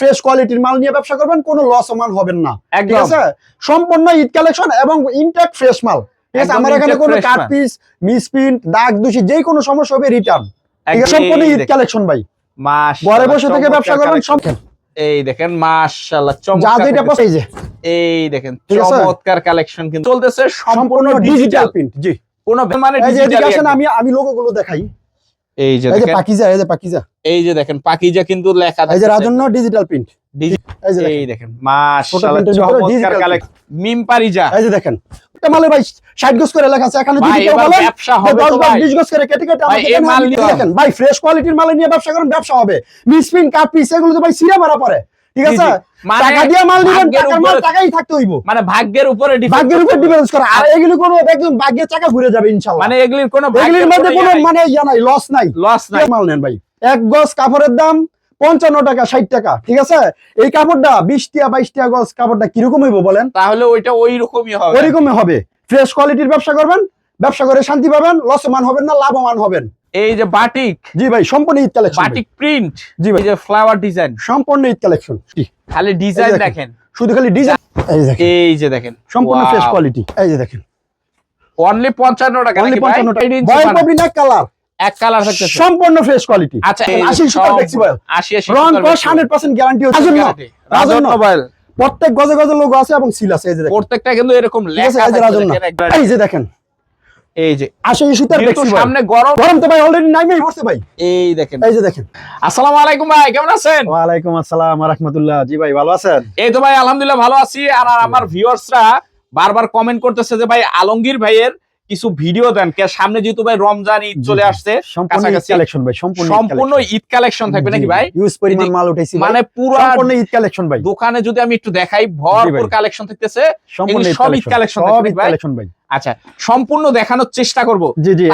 Fresh কোয়ালিটির মাল নিয়ে ব্যবসা করবেন কোনো লস মান হবেন না। ঠিক আছে? সম্পূর্ণ ঈদ কালেকশন এবং ইনটেক ফ্রেশ মাল। ঠিক আছে? আমার এখানে কোনো কাট। পিস মিসপ্রিন্ট দাগ দূষি যে কোনো সমস্যা হবে রিটার্ন সম্পূর্ণ ঈদ কালেকশন ভাই। মাশাআল্লাহ, ঘরে বসে থেকে ব্যবসা করবেন সব এই দেখেন মাশাআল্লাহ যা চমৎকার। পছন্দ। এই যে এই দেখেন চমৎকার কালেকশন কিন্তু চলতেছে সম্পূর্ণ ডিজিটাল প্রিন্ট জি। কোন মানে যে ডিজিটাল আমি আমি লোগো গুলো দেখাই। এই যে দেখেন। পাকিজা এই যে পাকিজা। এই যে দেখেন পাকিজা কিন্তু লেখা এই যে রাজন্য ডিজিটাল প্রিন্ট এই দেখেন, দেখেন মাশাআল্লাহ print এর ভিতরে চমৎকার কালেকশন মিম পারিজা। এই যে দেখেন এটা মালে ভাই 60 গজ করে লেখা আছে এখানে যদি কেউ এবার ব্যবসা হবে 10 তো 20 গজ করে কেটে কেটে ভাই, আমাকে মাল দেখেন ভাই ফ্রেশ কোয়ালিটির মাল নিয়ে ব্যবসা করেন ব্যবসা হবে। মিসপ্রিন্ট কাট পিস এগুলো তো ভাই সিরা মারা পড়ে। ঠিক আছে? মানে টাকা দিয়ে মাল দিবেন টাকার মাল টাকাই থাকতে হইব। মানে ভাগ্যের উপরে ভাগ্যের উপর করতে করে। আর এগুলো কোনো একদম ভাগ্যের চাকা ঘুরে যাবে ইনশাআল্লাহ। মানে এগুলির কোনো এগুলির মধ্যে কোনো মানে ইয়া নাই লস নাই। লস নাই। মাল নেন ভাই? এক গজ কাপড়ের দাম পঞ্চান্ন টাকা ষাট টাকা ঠিক আছে? এই কাপড়টা বিশ টিয়া বাইশ টিয়া গজ কাপড়টা কীরকম হইব বলেন? তাহলে ওইটা ওই রকমই হবে। ওইরকমই হবে। ফ্রেশ কোয়ালিটির ব্যবসা করবেন ব্যবসা করে শান্তি পাবেন লসমান হবেন না লাভবান হবেন। এই যে বাটিক জি ভাই সম্পূর্ণ ঈদ কালেকশন বাটিক প্রিন্ট জি ভাই। এই যে ফ্লাওয়ার ডিজাইন সম্পূর্ণ ঈদ কালেকশন খালি ডিজাইন দেখেন। শুধু খালি ডিজাইন এই যে দেখেন এই যে দেখেন সম্পূর্ণ ফ্রেশ কোয়ালিটি এই যে দেখেন অনলি 55 টাকা অনলি নাকি ভাই? পঞ্চান্ন টাকা বানা। পপি না কালার এক কালার থাকতেছে সম্পূর্ণ ফ্রেশ কোয়ালিটি আচ্ছা এই আশি সুপার ফ্লেক্সিবল 80 80 রং কস হান্ড্রেড পার্সেন্ট গ্যারান্টি হচ্ছে রাজন্য রাজন্য মোবাইল প্রত্যেক গজে গজে লোগো আছে এবং সিল আছে এই যে দেখেন প্রত্যেকটা কিন্তু এরকম ঠিক আছে লেখা এই যে দেখেন। এই যে সুতার সামনে গরম গরম তো ভাই অলরেডি নাইমেই পড়ছে ভাই। এই দেখেন। এই যে দেখেন। আসসালামু আলাইকুম ভাই কেমন আছেন? ওয়ালাইকুম আসসালাম রাহমাতুল্লাহ। জি ভাই ভালো আছেন? এই তো ভাই আলহামদুলিল্লাহ ভালো আছি। আর আর আমার ভিউয়ার্সরা বারবার কমেন্ট করতেছে যে ভাই আলমগীর ভাইয়ের কিছু ভিডিও দেন। কে সামনে যেহেতু ভাই রমজান ঈদ চলে আসছে সম্পূর্ণ ঈদ কালেকশন ভাই সম্পূর্ণ সম্পূর্ণ ঈদ কালেকশন থাকবে নাকি ভাই? ইউজ পরিমাণ মাল উঠাইছি মানে পুরো সম্পূর্ণ ঈদ কালেকশন ভাই। দোকানে যদি আমি একটু দেখাই ভরপুর। কালেকশন থাকতেছে। সম্পূর্ণ সব ঈদ কালেকশন থাকবে ভাই? আচ্ছা সম্পূর্ণ দেখানোর চেষ্টা করব।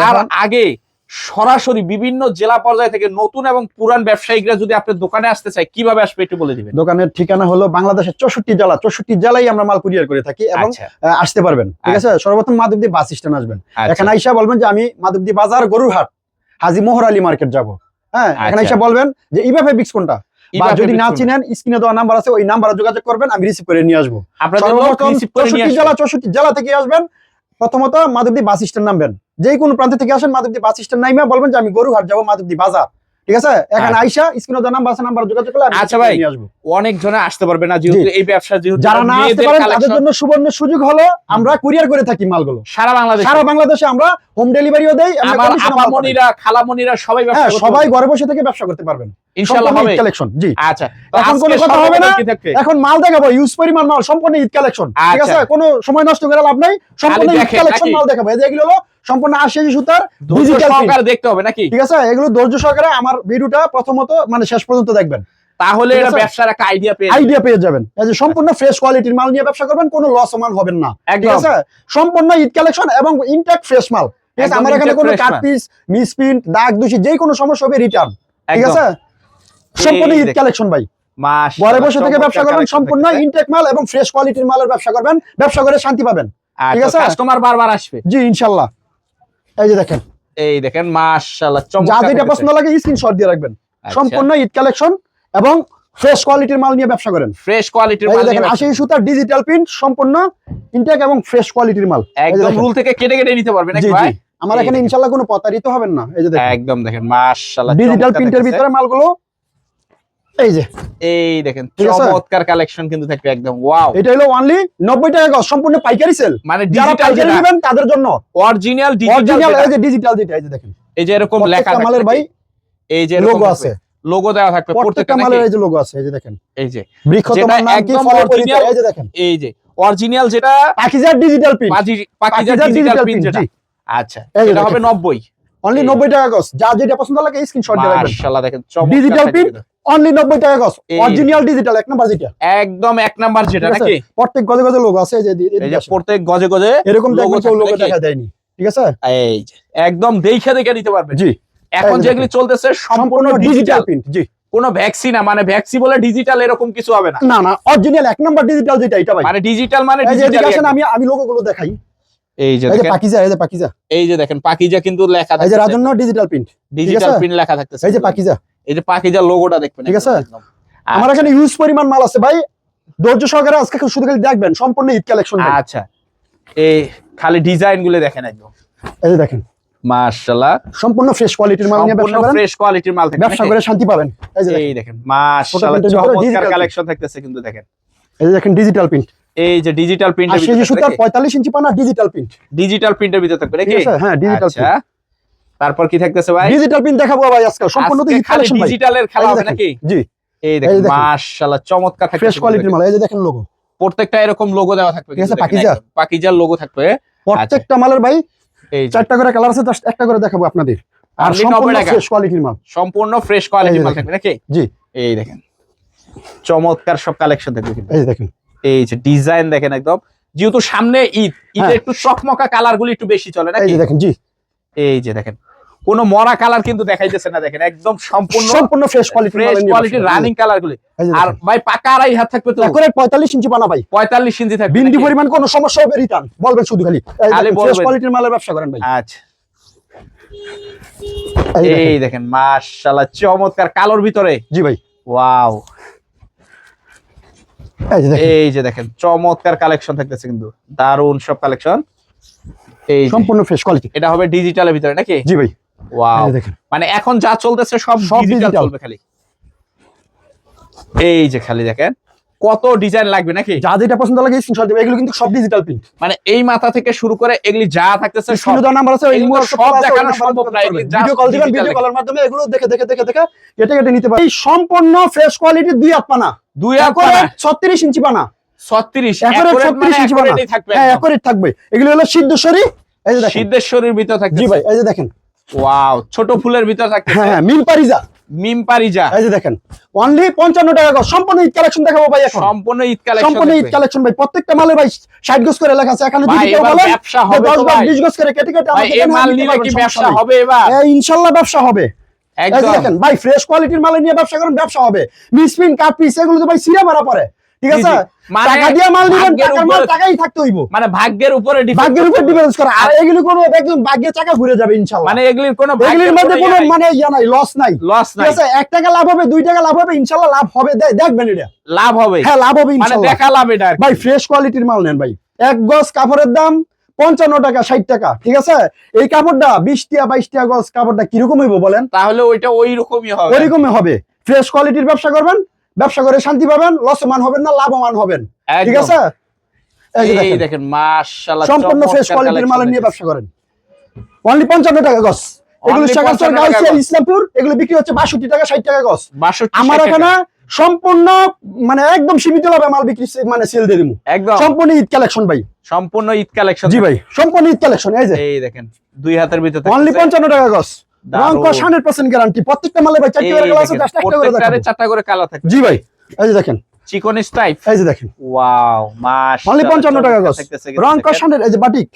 আর আগে সরাসরি বিভিন্ন জেলা পর্যায় থেকে নতুন এবং পুরান ব্যবসায়িকরা যদি আপনার দোকানে আসতে চায় কীভাবে আসবে একটু বলে দিবেন? দোকানের ঠিকানা হলো বাংলাদেশের চৌষট্টি জেলা। চৌষট্টি জেলায় আমরা মাল কুরিয়ার করে থাকি এবং আচ্ছা। আসতে পারবেন। ঠিক আছে? সর্বপ্রথম মাধবদী বাস স্ট্যান্ড আসবেন। আচ্ছা। এখানে আইসা বলবেন যে আমি মাধবদী বাজার গরুরহাট হাজি মোহর আলী মার্কেট যাব। হ্যাঁ? এখানে আচ্ছা। এসে বলবেন যে ইভাবে বিক্স কোনটা? বা যদি না চিনেন স্ক্রিনে দেওয়া নাম্বার আছে ওই নাম্বারে যোগাযোগ করবেন আমি রিসিভ করে নিয়ে আসব। আসবে। জেলা চৌষট্টি জেলা থেকে আসবেন। প্রথমত মাধবদী বাস স্ট্যান্ড নামবেন। যে কোনো প্রান্ত থেকে আসেন মাধবদী বাস স্ট্যান্ড নাইমা, বলবেন যে আমি গরুহাট যাব মাধবদী বাজার। ঠিক আছে? এখানে আইসা স্ক্রিনে দেওয়া নাম্বার আছে নাম্বার যোগাযোগ করলে আচ্ছা ভাই। অনেক জনে আসতে পারবে না যেহেতু এই ব্যবসা যেহেতু যারা না আসতে পারেন তাদের জন্য সুবর্ণ সুযোগ হলো আমরা কুরিয়ার করে থাকি মালগুলো। সারা বাংলাদেশ। সারা বাংলাদেশে আমরা হোম ডেলিভারিও দেই আমরা আমার commission মাল পাঠাই। আপামনিরা খালামনিরা সবাই ব্যবসা হ্যাঁ সবাই ঘরে বসে থেকে ব্যবসা করতে পারবেন। ইনশাআল্লাহ হবে। কালেকশন জি। আচ্ছা এখন কোনো কথা হবে না? এখন মাল দেখাবো ইউজ পরিমাণ মাল সম্পূর্ণ ঈদ কালেকশন ঠিক আচ্ছা। আছে? কোনো সময় নষ্ট করে লাভ নাই। সম্পূর্ণ ঈদ কালেকশন মাল দেখাবো। এই হলো সম্পূর্ণ আশি সুতার ডিজিটাল দেখতে হবে নাকি? ঠিক আছে এগুলো ধৈর্য সহকারে আমার ভিডিওটা প্রথমত মানে শেষ পর্যন্ত দেখবেন। তাহলে এটা ব্যবসার একটা আইডিয়া পেয়ে আইডিয়া পেয়ে যাবেন। এই যে সম্পূর্ণ ফ্রেশ কোয়ালিটির মাল নিয়ে ব্যবসা করবেন কোনো লস মান হবেন না। ঠিক আছে? সম্পূর্ণ ঈদ কালেকশন এবং ইনটেক ফ্রেশ মাল। ঠিক আছে? আমার এখানে কোনো কাট মাল। পিস মিসপ্রিন্ট দাগ দূষি যে কোনো সমস্যা হবে রিটার্ন ঠিক আছে? সম্পূর্ণ ঈদ কালেকশন ভাই। ঘরে বসে থেকে ব্যবসা করবেন সম্পূর্ণ। ইনটেক মাল এবং ফ্রেশ কোয়ালিটির মালের ব্যবসা করবেন ব্যবসা করে শান্তি পাবেন। ঠিক আছে? কাস্টমার বারবার আসবে। জি ইনশাল্লাহ এই যে দেখেন। এই দেখেন মাশাআল্লাহ যা যেটা পছন্দ লাগে স্ক্রিনশট দিয়ে রাখবেন। আচ্ছা। সম্পূর্ণ কালেকশন এবং ফ্রেশ কোয়ালিটির মাল নিয়ে ব্যবসা করেন। ফ্রেশ কোয়ালিটির মাল দেখেন আশি সুতার ডিজিটাল প্রিন্ট সম্পূর্ণ ইনটেক এবং ফ্রেশ কোয়ালিটির মাল। একদম রুল থেকে কেটে কেটে নিতে পারবেন ভাই? আমার এখানে ইনশাআল্লাহ ইনশাল্লাহ কোনো প্রতারিত হবেন না। এই যে দেখেন। একদম দেখেন মাশাআল্লাহ ডিজিটাল প্রিন্টের ভিতরে মালগুলো এই যে। এই দেখেন চমৎকার কালেকশন কিন্তু থাকবে একদম ওয়াও এটা হলো অনলি নব্বই টাকা গজ সম্পূর্ণ পাইকারি সেল মানে যারা ডিজিটাল পাইকারি নেবেন তাদের জন্য। অরিজিনাল ডিজিটাল এই যে ডিজিটাল যেটা এই যে দেখেন। এই যে এরকম লেখা মালের ভাই এই যে লোগো আছে। লোগো দেওয়া থাকবে। প্রত্যেকটা মালের এই যে লোগো আছে এই যে দেখেন। এই যে। বৃক্ষ তোমার নাম কি এই যে দেখেন। এই যে অরিজিনাল যেটা পাকিজার ডিজিটাল পাকিজা পাকিজার ডিজিটাল print, যেটা। আচ্ছা এটা হবে 90 অনলি 90 টাকা গজ। যা যেটা পছন্দ লাগে স্ক্রিনশট দিয়ে রাখবেন। মাশাআল্লাহ দেখেন print? কিন্তু। অনলি 90 টাকা। অরিজিনাল ডিজিটাল এক নাম্বার যেটা একদম এক নাম্বার যেটা নাকি প্রত্যেক গজে গজে লোগো আছে যে এই এদিকে যে আসেন। প্রত্যেক গজে গজে এরকম logo দেখবেন কেউ থাকবে লোগো দেখা দেয়নি ঠিক আছে এই একদম দেখে দেখে নিতে পারবেন জি এখন যেগুলি চলতেছে সম্পূর্ণ সম্পূর্ণ ডিজিটাল ডিজিটাল প্রিন্ট জি কোনো ভ্যাকসিন মানে ভ্যাকসি বলে ডিজিটাল এরকম কিছু হবে না না না অরিজিনাল এক নাম্বার ডিজিটাল যেটা এটা ভাই মানে ডিজিটাল মানে ডিজিটাল আমি আমি লোগো গুলো দেখাই এই যে দেখেন পাকিজা এই যে পাকিজা এই যে দেখেন পাকিজা কিন্তু লেখা এই যে রাজন্য ডিজিটাল প্রিন্ট ডিজিটাল প্রিন্ট লেখা থাকতেছে এই যে পাকিজা এই যে পাকিজা লোগোটা দেখবেন ঠিক আছে? আমার এখানে ইউজ পরিমাণ মাল আছে ভাই। ধৈর্য সহকারে আজকে শুধু খালি দেখবেন সম্পূর্ণ ঈদ কালেকশন আচ্ছা। এই খালি ডিজাইনগুলো দেখেন একদম। এই যে দেখেন। মাশাআল্লাহ। সম্পূর্ণ ফ্রেশ কোয়ালিটির মাল নিয়ে ব্যবসা করেন। ফ্রেশ কোয়ালিটির মাল থাকবে ব্যবসা করে শান্তি পাবেন। এই যে দেখেন, এই দেখেন মাশাআল্লাহ চমৎকার কালেকশন থাকতেছে কিন্তু দেখেন। এই যে দেখেন ডিজিটাল প্রিন্ট এই যে ডিজিটাল প্রিন্টের ভিতরে সুতার থাকবে পঁয়তাল্লিশ ইঞ্চি পানা ডিজিটাল প্রিন্ট ডিজিটাল প্রিন্টের ভিতরে থাকবে নাকি? হ্যাঁ ডিজিটাল আচ্ছা। তারপর কি থাকতেছে ভাই? ডিজিটাল প্রিন্ট দেখাবো ভাই আজকে সম্পূর্ণ কালেকশন ভাই। ডিজিটালের খেলা হবে নাকি? জি। এই দেখেন। মাশাআল্লাহ চমৎকার থাকবে ফ্রেশ কোয়ালিটির মাল এই যে দেখেন। লোগো প্রত্যেকটা এরকম লোগো দেওয়া থাকবে ঠিক আছে, পাকিজা। পাকিজার লোগো থাকবে। প্রত্যেকটা মালের ভাই এই চারটা করে কালার আছে just একটা করে দেখাবো আপনাদের। আর সম্পূর্ণ ফ্রেশ কোয়ালিটির মাল। সম্পূর্ণ ফ্রেশ কোয়ালিটির মাল থাকবে নাকি? জি। এই দেখেন। চমৎকার সব কালেকশন থাকবে এই দেখেন। এই যে ডিজাইন দেখেন একদম। যেহেতু সামনে ঈদ ঈদে হ্যাঁ। একটু চকমকা কালার গুলি একটু বেশি চলে নাকি? দেখেন জি। এই যে দেখেন। কোন মরা কালার কিন্তু দেখাইতেছে না দেখেন একদম সম্পূর্ণ সম্পূর্ণ ফ্রেশ কোয়ালিটি ফ্রেশ কোয়ালিটির রানিং কালার গুলি। আর ভাই পাকা আড়াই হাত থাকবে তো? করে পঁয়তাল্লিশ ইঞ্চি পানা ভাই। পঁয়তাল্লিশ ইঞ্চি থাকবে বিন্দি পরিমাণ কোনো সমস্যা হবে রিটার্ন বলবেন শুধু খালি। ফ্রেশ কোয়ালিটির মালের ব্যবসা করেন ভাই। আচ্ছা। এই দেখেন। মাশাআল্লাহ চমৎকার কালোর ভিতরে। জি ভাই। ওয়াও। এই যে দেখেন। এই যে দেখেন চমৎকার কালেকশন থাকতেছে কিন্তু। দারুণ সব কালেকশন এই সম্পূর্ণ ফ্রেশ কোয়ালিটি এটা হবে ডিজিটালের ভিতরে নাকি? জি ভাই। ওয়াও এই দেখেন। মানে এখন যা চলতেছে সব সব ডিজিটাল চলবে খালি। এই যে খালি দেখেন কত ডিজাইন লাগবে নাকি? যা যেটা পছন্দ লাগে স্ক্রিনশট দিবে এগুলো কিন্তু সব ডিজিটাল প্রিন্ট মানে এই মাথা থেকে শুরু করে এগুলি যা থাকতেছে সব দেওয়া নাম্বার আছে এগুলো সব দেখানো সম্ভব না, ভিডিও কল দিবেন ভিডিও কলের মাধ্যমে এগুলো দেখে দেখে দেখে দেখে কেটে কেটে নিতে এই সম্পূর্ণ ফ্রেশ কোয়ালিটির দুই হাত পানা। দুই একরে 36 ইঞ্চি পানা। ছত্রিশ একরে 36 ইঞ্চি পানা। থাকবে হ্যাঁ। একরে থাকবে। এগুলো হলো সিদ্ধেশ্বরী। এই যে দেখেন। সিদ্ধেশ্বরীর ভিতর থাকবে জি ভাই এই যে দেখেন। ওয়াও ছোট ফুলের ভিতর থাকবে হ্যাঁ হ্যাঁ মিল পারিজা। মিম পারিজা। এই যে দেখেন অনলি 55 টাকা সম্পূর্ণ ঈদ কালেকশন দেখাবো ভাই এখন। সম্পূর্ণ ঈদ কালেকশন সম্পূর্ণ ঈদ কালেকশন ভাই। প্রত্যেকটা মালে ভাই 60 গজ করে লেখা আছে। এখানে যদি কেউ বলেন ব্যবসা হবে 10 তো গজ ভাই। 20 গজ করে কেটে কেটে আমাকে এই মাল নিলে কি ব্যবসা হবে এবার? এই ইনশাআল্লাহ ব্যবসা হবে। একদম। দেখেন ভাই ফ্রেশ কোয়ালিটির মাল নিয়ে ব্যবসা করেন ব্যবসা হবে। মিসপিন কাপ পিস এগুলো তো ভাই সিরা মারা পড়ে ঠিক আছে? মানে টাকা দিয়ে মাল নিবেন টাকার মাল টাকাই থাকতে হইব। মানে ভাগ্যের উপরে ভাগ্যের উপর করতে করে। আর এগুলো কোনো একদম ভাগ্যে চাকা ঘুরে যাবে ইনশাআল্লাহ। মানে এগুলির কোনো এগুলির মধ্যে কোনো মানে ইয়া নাই লস নাই। লস ঠিক আছে? এক টাকা লাভ হবে দুই টাকা লাভ হবে ইনশাআল্লাহ লাভ হবে। দেখবেন এটা। লাভ হবে। হ্যাঁ লাভ হবে মানে দেখা লাভ এটা ভাই ফ্রেশ কোয়ালিটির মাল নেন ভাই। এক গজ কাপড়ের দাম পঞ্চান্ন টাকা ষাট টাকা। ঠিক আছে? এই কাপড়টা বিশ টিয়া বাইশ টিয়া গজ কাপড়টা কীরকম হইব বলেন? তাহলে ওইটা ওই রকমই হবে। ওইরকমই হবে। ফ্রেশ কোয়ালিটির ব্যবসা করবেন ব্যবসা করে শান্তি পাবেন লসমান হবেন না লাভবান হবেন। ঠিক আছে? এই দেখেন, মাশাআল্লাহ সম্পূর্ণ ফ্রেশ কোয়ালিটির মাল নিয়ে ব্যবসা করেন। অনলি পঞ্চান্ন টাকা গজ। এগুলো 55 গাউসিয়া ইসলামপুর এগুলো বিক্রি হচ্ছে বাষট্টি টাকা ষাট টাকা গজ। 62 আমার এখানে সম্পূর্ণ মানে একদম সীমিত লাভে মাল বিক্রি মানে সেল দিয়ে দিবো একদম। সম্পূর্ণ ঈদ কালেকশন ভাই। সম্পূর্ণ ঈদ কালেকশন। জি ভাই সম্পূর্ণ ঈদ কালেকশন এই যে। এই দেখেন দুই হাতের ভিতরে অনলি থাকতেছে। পঞ্চান্ন টাকা গজ। রং কস হান্ড্রেড পার্সেন্ট গ্যারান্টি প্রত্যেকটা মালে ভাই চারটি করে কালার আছে দেখেন, জাস্ট করে প্রত্যেকটারে চারটা করে কালার থাকে। জি ভাই এই যে দেখেন। চিকন স্টাইপ এই যে দেখেন। ওয়াও মাশাআল্লাহ। অনলি পঞ্চান্ন টাকা গজ রং কস হান্ড্রেড এই যে বাটিক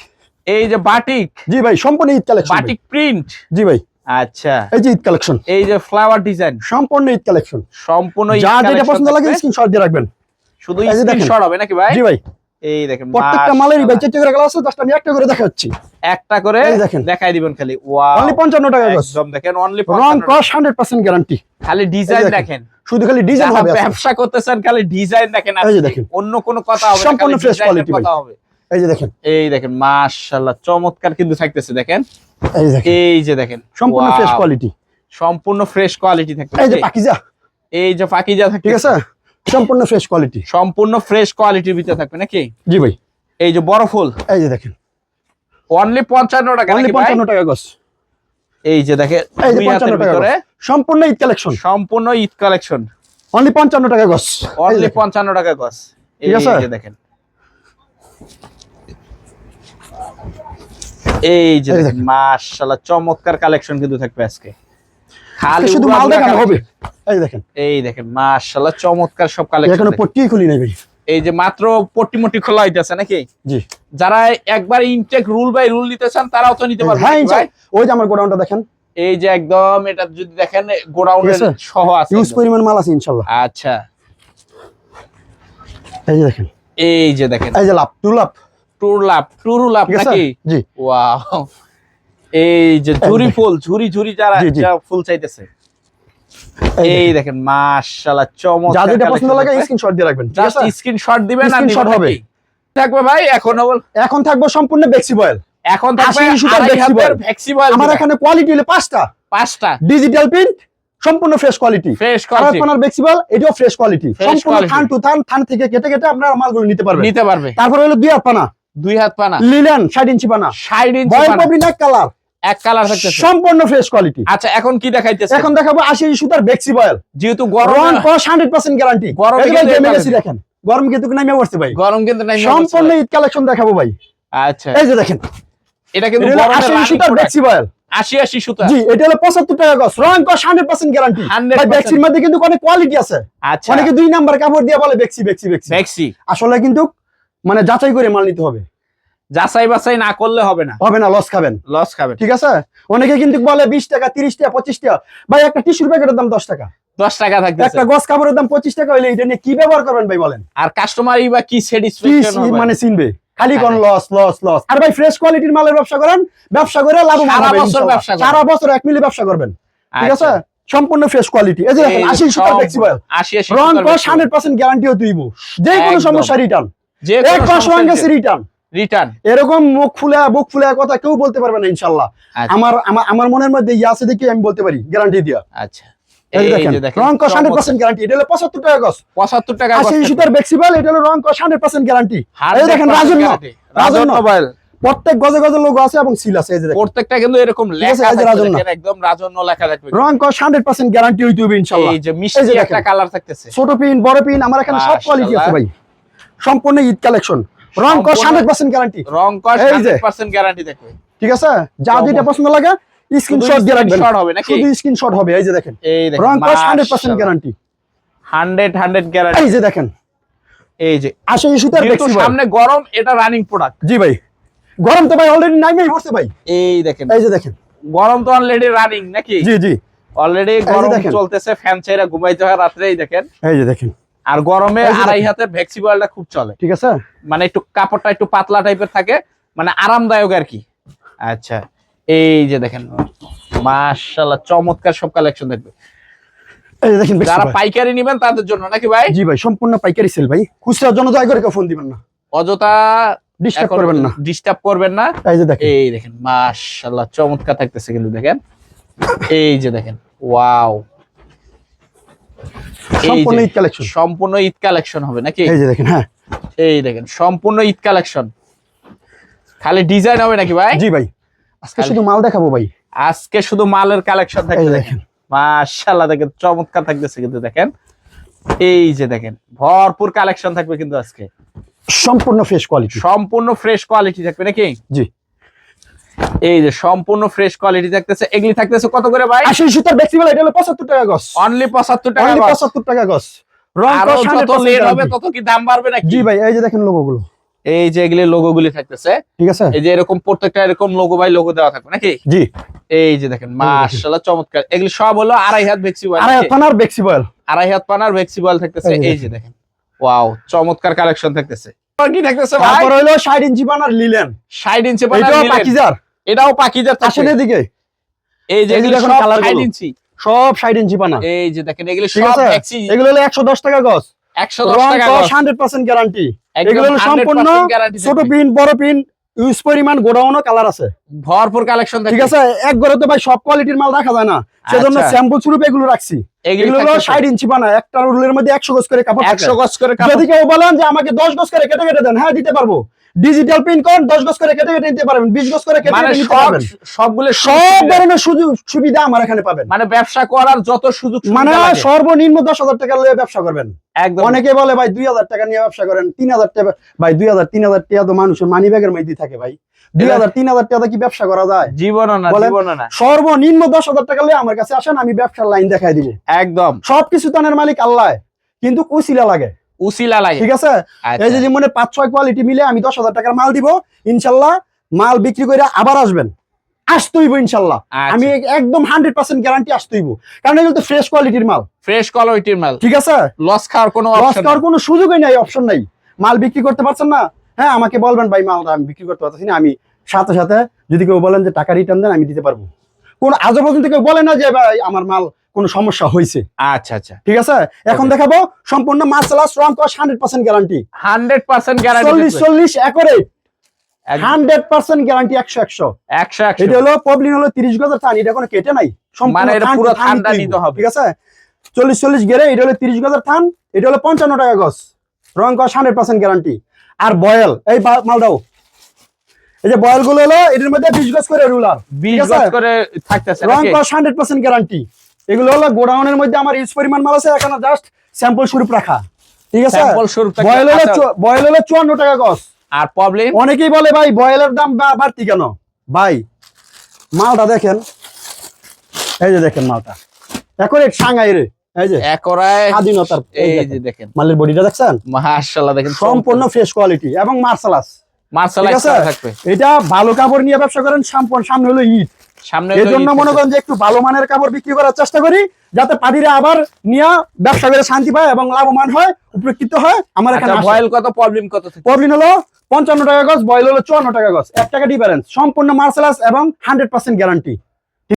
এই যে বাটিক জি ভাই সম্পূর্ণ ঈদ কালেকশন বাটিক প্রিন্ট জি ভাই। আচ্ছা। এই যে ঈদ কালেকশন এই যে ফ্লাওয়ার ডিজাইন সম্পূর্ণ ঈদ কালেকশন সম্পূর্ণ ঈদ যা যেটা পছন্দ লাগে। স্ক্রিনশট দিয়ে রাখবেন। শুধু। স্ক্রিনশট হবে নাকি ভাই? জি ভাই। এই দেখেন প্রত্যেকটা মালেরই ভাই। চারটি করে কালার আছে আমি একটা করে দেখাচ্ছি। একটা করে দেখেন। দেখাই দিবেন খালি। ওয়াও। অনলি পঞ্চান্ন টাকা গজ একদম দেখেন অনলি রং কস হান্ড্রেড পার্সেন্ট গ্যারান্টি খালি ডিজাইন দেখেন। শুধু খালি ডিজাইন হবে। ব্যবসা করতেছেন খালি ডিজাইন দেখেন। অন্য কোনো কথা হবে সম্পূর্ণ quality ভাই। কথা হবে। এই যে দেখেন। এই দেখেন মাশাআল্লাহ চমৎকার কিন্তু থাকতেছে দেখেন। এই যে দেখেন। এই যে দেখেন সম্পূর্ণ ফ্রেশ কোয়ালিটি সম্পূর্ণ ফ্রেশ কোয়ালিটি থাকবে এই যে পাকিজা। এই যে পাকিজা ঠিক আছে? সম্পূর্ণ ফ্রেশ কোয়ালিটি সম্পূর্ণ ফ্রেশ কোয়ালিটির ভিতরে থাকবে নাকি? জি ভাই। এই যে বড় ফুল। এই যে দেখেন। অনলি পঞ্চান্ন টাকা অনলি নাকি ভাই? পঞ্চান্ন টাকা গজ এই যে দেখেন এই যে দুই হাতের পঞ্চান্ন টাকা ভিতরে। গজ সম্পূর্ণ ঈদ কালেকশন সম্পূর্ণ ঈদ কালেকশন অনলি পঞ্চান্ন টাকা গজ এই অনলি দেখেন। পঞ্চান্ন টাকা গছ। এই যে দেখেন। এই যে। মাশাআল্লাহ চমৎকার কালেকশন কিন্তু থাকবে আজকে। খালি শুধু মাল দেখানো হবে? এই দেখেন। এই দেখেন মাশাআল্লাহ চমৎকার সব এখনও কালেকশন পট্টিই খুলি নাই ভাই। এই যে মাত্র পট্টি মট্টি খোলা হইতেছে নাকি? জি। যারা একবার ইনটেক রুল বাই রুল নিতে চান তারাও তো নিতে পারবে হ্যাঁ ভাই? ওই যে আমার গোডাউনটা দেখেন। এই যে একদম এটা যদি দেখেন গোডাউনের? সহ আছে ইউজ পরিমাণ মাল আছে ইনশাল্লাহ আচ্ছা। এই যে দেখেন। এই যে দেখেন। এই যে love to love. Tour love true লাভ নাকি? জি। ওয়াও এই যে ঝুরি ফুল ঝুরি ঝুরি যারা। যা ফুল চাইতেছে। এই দেখেন। মাশাআল্লাহ চমৎকার যা যেটা পছন্দ লাগে স্ক্রিনশট দিয়ে রাখবেন জাস্ট স্ক্রিনশট দিবেন আর নিবেন হবে। থাকবে ভাই এখন এখন থাকব সম্পূর্ণ বেক্সিবয়েল এখন থাকবে। হাতের ফ্লেক্সিবল আমার এখানে কোয়ালিটি হলো পাঁচটা। পাঁচটা। ডিজিটাল প্রিন্ট সম্পূর্ণ ফ্রেশ কোয়ালিটি ফ্রেশ কোয়ালিটি আপনার এটাও ফ্রেশ কোয়ালিটি সম্পূর্ণ থান টু থান থান থেকে কেটে কেটে আপনার মালগুলো নিতে পারবেন। নিতে পারবে। তারপরে হলো দুই হাত পানা। দুই হাত পানা। লিলেন ষাট ইঞ্চি পানা। ষাট ইঞ্চি পানা, পপিন কালার। এক কালার থাকতেছে। সম্পূর্ণ ফ্রেশ কোয়ালিটি আচ্ছা এখন কি দেখাইতেছে? এখন দেখাবো আশি সুতার বেক্সিবয়েল যেহেতু গরম কস হান্ড্রেড পার্সেন্ট গ্যারান্টি গরম কিন্তু গেমে এই গেছি দেখেন। গরম কিন্তু নামে পড়ছে ভাই। গরম কিন্তু নাই সম্পূর্ণ ঈদ কালেকশন দেখাবো ভাই। আচ্ছা। এই যে দেখেন। এটা কিন্তু হলো গরমের সুতার product। বেক্সিবয়েল আশি আশি সুতা। জি এটা হলো পঁচাত্তর টাকা গছ রং কস হান্ড্রেড পার্সেন্ট গ্যারান্টি ভাই বেক্সির মধ্যে কিন্তু অনেক কোয়ালিটি আছে। আচ্ছা। অনেকে দুই নাম্বার কাপড় দিয়ে বলে বেক্সি বেক্সি। বেক্সি। আসলে কিন্তু মানে যাচাই করে মাল নিতে হবে। যাচাই বাছাই না করলে হবে না। হবে না লস খাবেন। লস খাবেন। ঠিক আছে? অনেকে কিন্তু বলে বিশ টাকা তিরিশ টাকা পঁচিশ টাকা। ভাই একটা টিস্যুর প্যাকেটের দাম দশ টাকা। দশ টাকা থাকতেছে। একটা গছ কাপড়ের দাম পঁচিশ টাকা হইলে এটা নিয়ে কি ব্যবহার করবেন ভাই বলেন? আর কাস্টমারই বা কি কি স্যাটিসফ্যাকশন হবে? মানে চিনবে? খালি কোন। লস লস লস আর ভাই ফ্রেশ কোয়ালিটির মালের ব্যবসা করেন ব্যবসা করে। সারা বছর এক মিলে ব্যবসা করবেন। ঠিক আছে? আচ্ছা। সম্পূর্ণ ফ্রেশ কোয়ালিটি এই সুপার ফ্লেক্সিবল রং কস গ্যারান্টিও দিব যে কোনো সমস্যা রিটার্ন যে রিটার্ন রিটার্ন এরকম মুখ ফুলে বুক ফুলে কথা কেউ বলতে পারবে না ইনশাল্লাহ। আচ্ছা। আমার আমার মনের মধ্যে ইয়ে আছে দেখি আমি বলতে পারি গ্যারান্টি দিয়া। আচ্ছা। এই এই দেখেন যে দেখেন রং কস হান্ড্রেড পার্সেন্ট গ্যারান্টি এটা হলো পঁচাত্তর টাকা পঁচাত্তর টাকা আশি সুতার বেক্সিবল এটা হলো রং কস হান্ড্রেড পার্সেন্ট গ্যারান্টি দেখেন মোবাইল। প্রত্যেক গজে গজে লোগো আছে এবং সিল আছে এই যে প্রত্যেকটা কিন্তু এরকম লেখা থাকবে একদম রাজন্য লেখা থাকবে। রং কস হান্ড্রেড পার্সেন্ট গ্যারান্টি হইতে হবে ইনশাল্লাহ। এই যে এই মিষ্টি একটা কালার থাকতেছে। ছোট পিন বড় পিন আমার এখানে সব কোয়ালিটি আছে ভাই। সম্পূর্ণ ঈদ কালেকশন রং কস হান্ড্রেড পার্সেন্ট গ্যারান্টি রং কস এই যে। 100% গ্যারান্টি থাকবে ঠিক আছে? যা। যেটা পছন্দ লাগে স্ক্রিনশট দিয়ে রাখবেন। শর্ট হবে নাকি? শুধু স্ক্রিনশট হবে এই যে দেখেন। এই দেখেন রং কস হান্ড্রেড পার্সেন্ট গ্যারান্টি 100 100 গ্যারান্টি এই যে দেখেন। এই যে। আশি সুতার সামনে গরম এটা রানিং প্রোডাক্ট জি ভাই। গরম তো ভাই অলরেডি নাইমেই পড়ছে ভাই। এই দেখেন। এই যে দেখেন। গরম তো অলরেডি রানিং নাকি? জি জি। অলরেডি গরম। চলতেছে ফ্যান ছেড়ে ঘুমাইতে হয় রাত্রেই দেখেন। এই যে দেখেন। আর গরমে আড়াই। হাতের ভ্যাক্সিবলটা খুব চলে। ঠিক আছে? মানে একটু কাপড়টা একটু পাতলা টাইপের থাকে মানে আরামদায়ক আর কি। আচ্ছা এই যে দেখেন মাশাআল্লাহ চমৎকার সব কালেকশন দেখবে। যারা পাইকারি নেবেন তাদের জন্য নাকি ভাই? জি ভাই সম্পূর্ণ পাইকারি সেল ভাই। খুচরা জন্য দয়া করে ফোন দিবেন না। অযথা ডিস্টার্ব করবেন না। ডিস্টার্ব করবেন না। এই যে দেখেন। এই দেখেন মাশাআল্লাহ চমৎকার থাকতেছে কিন্তু দেখেন। এই যে দেখেন ওয়াও সম্পূর্ণ ঈদ কালেকশন সম্পূর্ণ ঈদ কালেকশন হবে নাকি? এই যে দেখেন হ্যাঁ। এই দেখেন সম্পূর্ণ ঈদ কালেকশন খালি ডিজাইন হবে নাকি ভাই? জি ভাই। আজকে শুধু মাল দেখাবো ভাই। আজকে শুধু মালের কালেকশন থাকবে দেখেন দেখেন। মাশাআল্লাহ দেখেন চমৎকার থাকতেছে কিন্তু দেখেন। এই যে দেখেন ভরপুর কালেকশন থাকবে কিন্তু আজকে। সম্পূর্ণ ফ্রেশ কোয়ালিটি সম্পূর্ণ ফ্রেশ কোয়ালিটি থাকবে নাকি? জি। এই যে সম্পূর্ণ ফ্রেশ কোয়ালিটি থাকতেছে এগুলি থাকতেছে কত করে ভাই? আশি সুতার বেক্সিবল এটা হলো পঁচাত্তর টাকা গছ অনলি পঁচাত্তর টাকা অনলি গজ। পঁচাত্তর টাকা গছ রং যত লেট হবে তত কি দাম বাড়বে নাকি? জি ভাই এই যে দেখেন লোগো গুলো এই যে এগুলি লোগো গুলি থাকতেছে। ঠিক আছে? এই যে এরকম প্রত্যেকটা এরকম লোগো বাই লোগো দেওয়া থাকবে নাকি? জি। এই যে দেখেন মাশাআল্লাহ চমৎকার। এগুলি সব হলো আড়াই হাত ভেক্সিবল আর থানার বেক্সিবল আড়াই হাত পানার ভেক্সিবল থাকতেছে। এই যে দেখেন। ওয়াও চমৎকার কালেকশন থাকতেছে। কি থাকতেছে ভাই? তারপর হলো ষাট ইঞ্চি বানার লিলেন 60 ইঞ্চি পানার নিলেন। পাকিজার। এটাও পাকিজার আসেন এদিকে। এই যে এগুলি সব colour 60 ইঞ্চি। সব ষাট ইঞ্চি বানা এই যে দেখেন এগুলি সব আছে? এগুলো হলো একশো দশ টাকা গছ 110 টাকা কস গজ। Hundred percent guarantee. এগুলো হলো সম্পূর্ণ ছোট পিন বড় পিন ইউজ পরিমাণ গোডাউনও কালার আছে। ভরপুর কালেকশন ঠিক আছে? এক তো ভাই সব কোয়ালিটির মাল রাখা যায় না। সেজন্য আচ্ছা। স্যাম্পল স্বরূপ এগুলো রাখছি। এগুলো হলো ষাট ইঞ্চি বানা একটা রুলের মধ্যে একশো গজ করে কাপড় থাকে। একশো গজ করে কাপড় যদি কেউ বলেন যে আমাকে দশ গজ করে কেটে কেটে দেন হ্যাঁ দিতে পারব। ডিজিটাল প্রিন্ট করেন দশ গজ করে কেটে কেটে নিতে পারবেন বিশ গজ করে কেটে মানে নিতে পারবেন। সবগুলো সব ধরনের সুযোগ সুবিধা আমার এখানে পাবেন। মানে ব্যবসা করার যত সুযোগ মানে সর্বনিম্ন দশ হাজার টাকা নিয়ে ব্যবসা করবেন। একদম। অনেকে বলে ভাই দুই হাজার টাকা নিয়ে ব্যবসা করেন তিন হাজার টাকা ভাই দুই হাজার তিন হাজার টাকা তো মানুষের মানি ব্যাগের মধ্যে থাকে ভাই। দুই হাজার তিন হাজার টাকা কি ব্যবসা করা যায়? জীবনও না বলেন। না। সর্বনিম্ন দশ হাজার টাকা নিয়ে আমার কাছে আসেন আমি ব্যবসার লাইন দেখাই দিব। একদম। সবকিছু তানের মালিক আল্লাহ। কিন্তু কুশিলা লাগে। উসিলা লাগে। ঠিক আছে? আচ্ছা। এই যে যেমন পাঁচ ছয় কোয়ালিটি মিলে আমি দশ হাজার টাকার মাল দিব ইনশাল্লাহ মাল বিক্রি করে আবার আসবেন। আসতেইব ইনশাল্লাহ। আচ্ছা। আমি একদম হান্ড্রেড পার্সেন্ট গ্যারান্টি আসতেইব কারণ এগুলো তো ফ্রেশ কোয়ালিটির মাল। ফ্রেশ কোয়ালিটির মাল। ঠিক আছে? লস খাওয়ার কোনো লস করার কোনো সুযোগই নাই অপশন নাই। মাল বিক্রি করতে পারছেন না? হ্যাঁ আমাকে বলবেন ভাই মালটা আমি বিক্রি করতে পারতেছি না। আমি সাথে সাথে যদি কেউ বলেন যে টাকা রিটার্ন দেন আমি দিতে পারব। কোন আজও পর্যন্ত কেউ বলে না যে ভাই আমার মাল কোনো সমস্যা হয়েছে। আচ্ছা আচ্ছা। ঠিক আছে? এখন দেখাবো সম্পূর্ণ মার্শাল রং কস hundred percent guarantee hundred percent চল্লিশ গ্যারান্টি চল্লিশ একরে। হান্ড্রেড পার্সেন্ট গ্যারান্টি একশো একশো। একশো একশো। এটা হলো পবলিন হলো তিরিশ গজের থান এটা কোনো কেটে নাই। সম্পূর্ণ মানে এটা পুরো থান নিতে হবে। ঠিক আছে? চল্লিশ চল্লিশ গেরে এটা হলো তিরিশ গজের থান এটা হলো পঞ্চান্ন টাকা গজ। রং কস হান্ড্রেড পার্সেন্ট গ্যারান্টি আর বয়েল এই বা- মালটাও এই যে বয়েলগুলো হলো এটার মধ্যে বিশ গজ করে রুলার। বিশ? গজ করে থাকতেছে রং? কস হান্ড্রেড পার্সেন্ট গ্যারান্টি এগুলো হলো গোডাউনের মধ্যে আমার ইউজ পরিমাণ মাল আছে এখানে জাস্ট স্যাম্পল স্বরূপ রাখা। ঠিক আছে? Sample স্বরূপ। বয়েল হলো। বয়েল হলো চুয়ান্ন টাকা গজ আর প্রবলেম অনেকেই বলে ভাই বয়েলের দাম বাড়তি কেন? ভাই মালটা দেখেন। এই যে দেখেন মালটা। এখন সাংহাই রে। এই যে। একরায় স্বাধীনতার এই এই যে দেখেন। মালের বডিটা দেখছেন? মাশাআল্লাহ দেখেন সম্পূর্ণ। ফ্রেশ কোয়ালিটি এবং মার্শালাস মার্শাল ঠিক থাকবে। এটা ভালো কাপড় নিয়ে ব্যবসা করেন সম্পূর্ণ সামনে হলো ঈদ সামনে এই হলো মনে করেন যে একটু ভালো মানের কাপড় বিক্রি করার চেষ্টা করি যাতে আবার নিয়ে ব্যবসা করে শান্তি পায় এবং লাভবান হয় উপকৃত হয়। আমার এখানে বয়েল আসে। ভয়েল কত প্রবলেম কত প্রবলেম হলো পঞ্চান্ন টাকা গজ বয়েল হলো চুয়ান্ন টাকা গজ। এক টাকা ডিফারেন্স সম্পূর্ণ মার্শাল এবং হান্ড্রেড পার্সেন্ট গ্যারান্টি